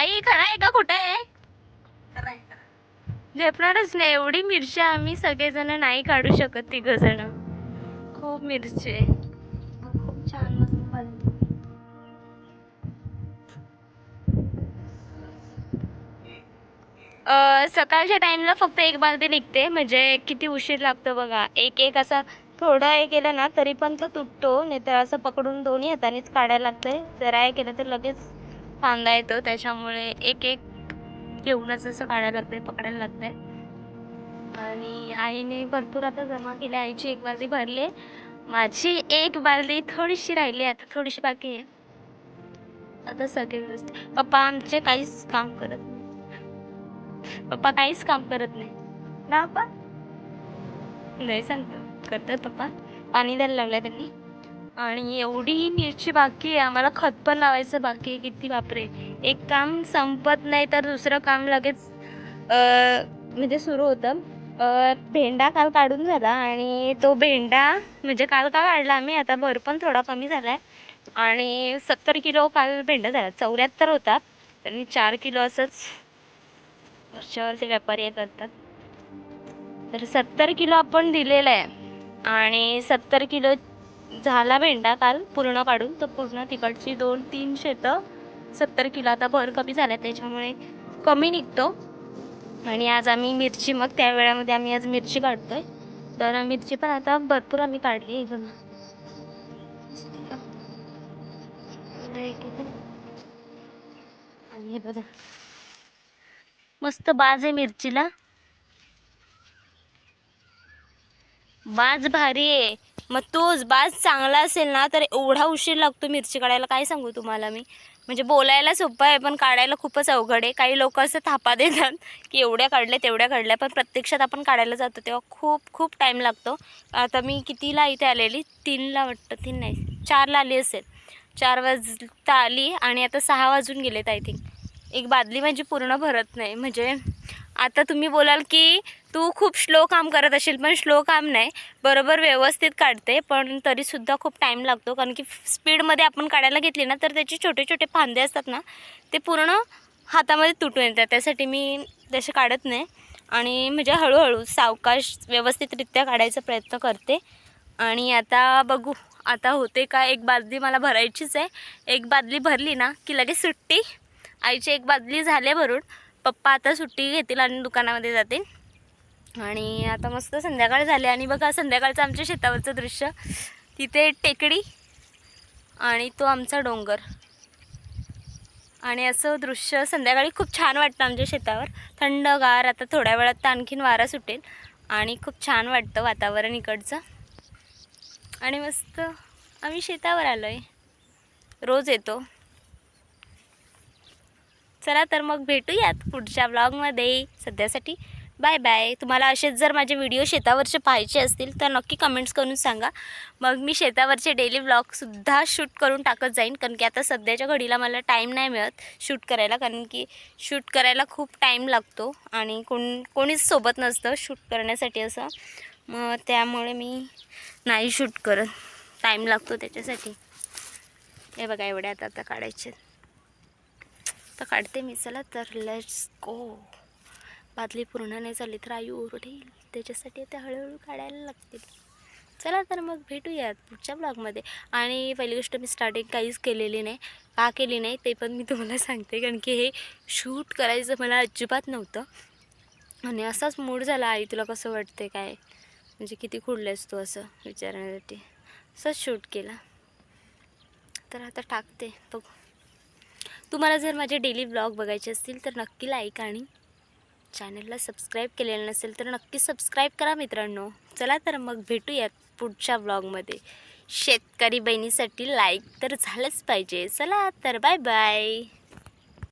आई खरा आहे का? कुठे आहे? झेपणारच नाही. एवढी मिरची आम्ही सगळेजण नाही काढू शकत तिघ जण खूप मिरची आहे. खूप छान सकाळच्या टाइमला फक्त एक बालदी निघते. म्हणजे किती उशीर लागतो बघा. एक एक असा थोडा हे केलं ना तरी पण तो तुटतो. नाही तर असं पकडून दोन्ही हातानेच काढायला लागतंय. जरा हे केलं तर लगेच फांदा येतो त्याच्यामुळे एक एक घेऊनच असं काढायला लागतंय पकडायला लागतंय. आणि आईने भरपूर आता जमा केली आईची एक बालदी भरली. माझी एक बालदी थोडीशी राहिली आता थोडीशी बाकी आहे. आता सगळे व्यवस्थित. पप्पा आमचे काहीच काम करत नाही. पप्पा काहीच काम करत नाही. ना पप्पा? नाही सांगतो. करतात पप्पा. पाणी द्यायला लागलं त्यांनी. आणि एवढी मिरची बाकी आहे आम्हाला खत पण लावायचं बाकी आहे किती बापरे. एक काम संपत नाही तर दुसरं काम लगेच म्हणजे सुरू होतं. भेंडा काल काढून झाला आणि तो भेंडा म्हणजे काल का काढला आम्ही आता भर पण थोडा कमी झाला आहे आणि सत्तर किलो काल भेंडा झाला चौऱ्याहत्तर होता. त्यांनी चार किलो असंच वरच्यावरचे व्यापारी हे करतात. तर सत्तर किलो आपण दिलेलं आहे. आणि सत्तर किलो झाला भेंडा काल पूर्ण काढून तर पूर्ण तिकडची दोन तीन शेतं सत्तर किलो आता भर कमी झाल्या त्याच्यामुळे कमी निघतो. आणि आज आम्ही मिरची मग त्या वेळामध्ये आम्ही आज मिरची काढतोय. तर मिरची पण आता भरपूर आम्ही काढली आहे इथून. आणि हे बघा. मस्त बाज आहे मिरचीला. बाज भारी आहे. मग तोच बाज चांगला असेल ना तर एवढा उशीर लागतो मिरची काढायला. काय सांगू तुम्हाला मी? म्हणजे बोलायला सोपं आहे पण काढायला खूपच अवघड आहे. काही लोक असं थापा देतात की एवढ्या काढल्या तेवढ्या काढल्या पण प्रत्यक्षात आपण काढायला जातो तेव्हा खूप खूप टाईम लागतो. आता मी कितीला इथे आलेली? तीनला वाटतं तीन नाही चारला आली असेल. चार वाजता आली आणि आता सहा वाजून गेलेत आय थिंक एक बादली माझी पूर्ण भरत नाही. म्हणजे आता तुम्ही बोलाल की तू खूप स्लो काम करत असेल पण स्लो काम नाही. बरोबर व्यवस्थित काढते पण तरीसुद्धा खूप टाईम लागतो. कारण की स्पीडमध्ये आपण काढायला घेतली ना तर त्याचे छोटे छोटे फांदे असतात ना ते पूर्ण हातामध्ये तुटून येतात. त्यासाठी मी तसे काढत नाही. आणि म्हणजे हळूहळू सावकाश व्यवस्थितरित्या काढायचा प्रयत्न करते. आणि आता बघू आता होते का? एक बादली मला भरायचीच आहे. एक बादली भरली ना की लगेच सुट्टी. आईची एक बादली झाले भरून. पप्पा आता सुट्टी घेतील आणि दुकानामध्ये जातील. आणि आता मस्त संध्याकाळ झाली आणि बघा संध्याकाळचं आमच्या शेतावरचं दृश्य. तिथे टेकडी आणि तो आमचा डोंगर. आणि असं दृश्य संध्याकाळी खूप छान वाटतं आमच्या शेतावर. थंडगार आता थोड्या वेळात तर आणखीन वारा सुटेल. आणि खूप छान वाटतं वातावरण इकडचं. आणि मस्त आम्ही शेतावर आलो आहे रोज येतो. चला तर मग भेटूयात पुढच्या ब्लॉगमध्ये सध्यासाठी बाय बाय तुम्हाला असेच जर माझे व्हिडिओ शेतावरचे पाहायचे असतील तर नक्की कमेंट्स करून सांगा. मग मी शेतावरचे डेली ब्लॉगसुद्धा शूट करून टाकत जाईन. कारण की आता सध्याच्या घडीला मला टाईम नाही मिळत शूट करायला. कारण की शूट करायला खूप टाईम लागतो. आणि कोण कोणीच सोबत नसतं शूट करण्यासाठी असं. मग त्यामुळे मी नाही शूट करत. टाईम लागतो त्याच्यासाठी. हे बघा एवढ्या आता आता काढायचे. तर काढते मी. चला तर लेट्स गो बादली पूर्ण नाही झाली तर आई ओरडेल. त्याच्यासाठी आता हळूहळू काढायला लागतील. चला तर मग भेटूयात पुढच्या ब्लॉगमध्ये. आणि पहिली गोष्ट मी स्टार्टिंग काहीच केलेली नाही. का केली नाही ते पण मी तुम्हाला सांगते. कारण की हे शूट करायचं मला अजिबात नव्हतं. आणि असाच मूड झाला. आई तुला कसं वाटते काय? म्हणजे किती खुडलेस तू असं विचारण्यासाठी. असंच शूट केला. तर आता टाकते. बघू. तुम्हाला जर माझे डेली ब्लॉग बघायचे असतील तर नक्की लाईक आणि चॅनलला सबस्क्राईब केलेलं नसेल तर नक्की सबस्क्राईब करा मित्रांनो. चला तर मग भेटूयात पुढच्या ब्लॉगमध्ये शेतकरी बहिणीसाठी लाईक तर झालंच पाहिजे. चला तर बाय बाय